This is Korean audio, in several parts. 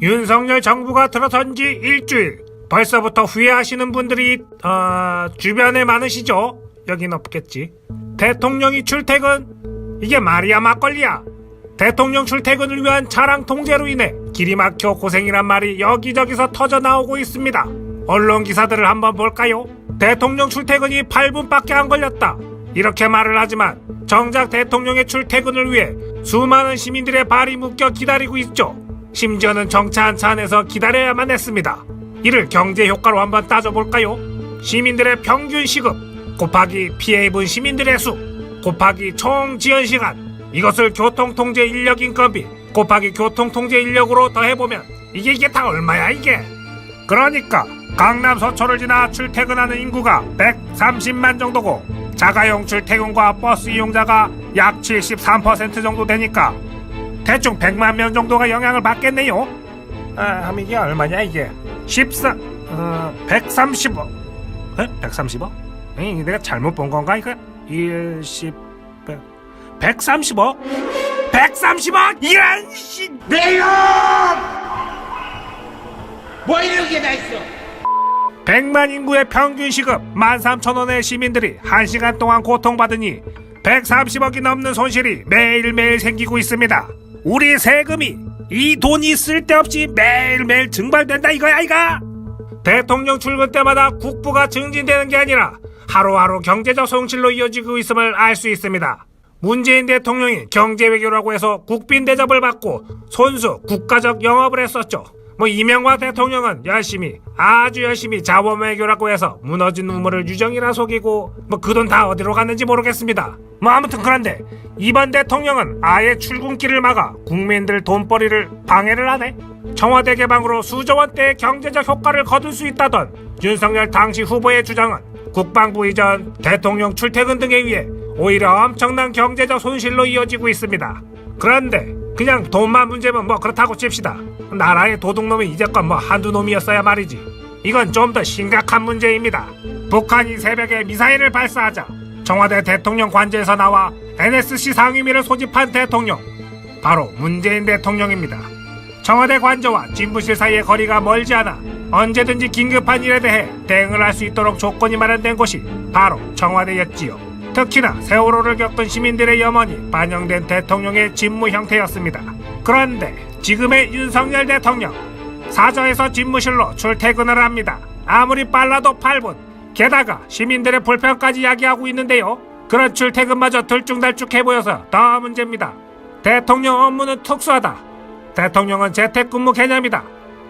윤석열 정부가 들어선 지 일주일. 벌써부터 후회하시는 분들이 어, 주변에 많으시죠? 여긴 없겠지. 대통령이 출퇴근? 이게 말이야 막걸리야. 대통령 출퇴근을 위한 차량 통제로 인해 길이 막혀 고생이란 말이 여기저기서 터져 나오고 있습니다. 언론 기사들을 한번 볼까요? 대통령 출퇴근이 8분밖에 안 걸렸다. 이렇게 말을 하지만 정작 대통령의 출퇴근을 위해 수많은 시민들의 발이 묶여 기다리고 있죠. 심지어는 정차 한 차 안에서 기다려야만 했습니다. 이를 경제 효과로 한번 따져볼까요? 시민들의 평균 시급 곱하기 피해 입은 시민들의 수 곱하기 총 지연 시간 이것을 교통 통제 인력 인건비 곱하기 교통 통제 인력으로 더해보면 이게 이게 다 얼마야 이게 그러니까 강남 서초를 지나 출퇴근하는 인구가 130만 정도고 자가용 출퇴근과 버스 이용자가 약 73% 정도 되니까 대충 100만 명 정도가 영향을 받겠네요. 아, 하면 이게 얼마냐 이게? 14, 어, 130억. 에? 130억? 에이, 내가 잘못 본 건가 이거? 1, 10, 100, 130억? 130억? 이런 씨. 내용! 뭐 이런 게 다 있어? 100만 인구의 평균 시급 13,000원의 시민들이 1시간 동안 고통받으니 130억이 넘는 손실이 매일매일 생기고 있습니다. 우리 세금이 이 돈이 쓸데없이 매일매일 증발된다 이거야 이가? 대통령 출근 때마다 국부가 증진되는 게 아니라 하루하루 경제적 손실로 이어지고 있음을 알 수 있습니다. 문재인 대통령이 경제 외교라고 해서 국빈 대접을 받고 손수 국가적 영업을 했었죠. 뭐 이명박 대통령은 열심히 아주 열심히 자원 외교라고 해서 무너진 우물을 유정이라 속이고 뭐 그 돈 다 어디로 갔는지 모르겠습니다. 뭐 아무튼 그런데 이번 대통령은 아예 출근길을 막아 국민들 돈벌이를 방해를 하네. 청와대 개방으로 수조 원대의 경제적 효과를 거둘 수 있다던 윤석열 당시 후보의 주장은 국방부 이전 대통령 출퇴근 등에 의해 오히려 엄청난 경제적 손실로 이어지고 있습니다. 그런데 그냥 돈만 문제면 뭐 그렇다고 칩시다. 나라의 도둑놈이 이제껏 뭐 한두 놈이었어야 말이지. 이건 좀 더 심각한 문제입니다. 북한이 새벽에 미사일을 발사하자 청와대 대통령 관저에서 나와 NSC 상임위를 소집한 대통령 바로 문재인 대통령입니다. 청와대 관저와 진부실 사이의 거리가 멀지 않아 언제든지 긴급한 일에 대해 대응을 할 수 있도록 조건이 마련된 곳이 바로 청와대였지요. 특히나 세월호를 겪던 시민들의 염원이 반영된 대통령의 직무 형태였습니다. 그런데 지금의 윤석열 대통령 사저에서 집무실로 출퇴근을 합니다. 아무리 빨라도 8분. 게다가 시민들의 불편까지 야기하고 있는데요. 그런 출퇴근마저 들쭉날쭉해 보여서 더 문제입니다. 대통령 업무는 특수하다. 대통령은 재택근무 개념이다.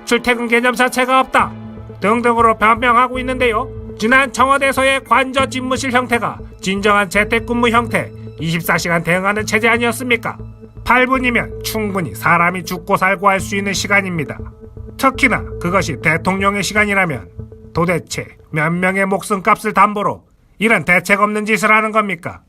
출퇴근 개념 자체가 없다. 등등으로 변명하고 있는데요. 지난 청와대에서의 관저 집무실 형태가 진정한 재택근무 형태, 24시간 대응하는 체제 아니었습니까? 8분이면 충분히 사람이 죽고 살고 할 수 있는 시간입니다. 특히나 그것이 대통령의 시간이라면 도대체 몇 명의 목숨값을 담보로 이런 대책 없는 짓을 하는 겁니까?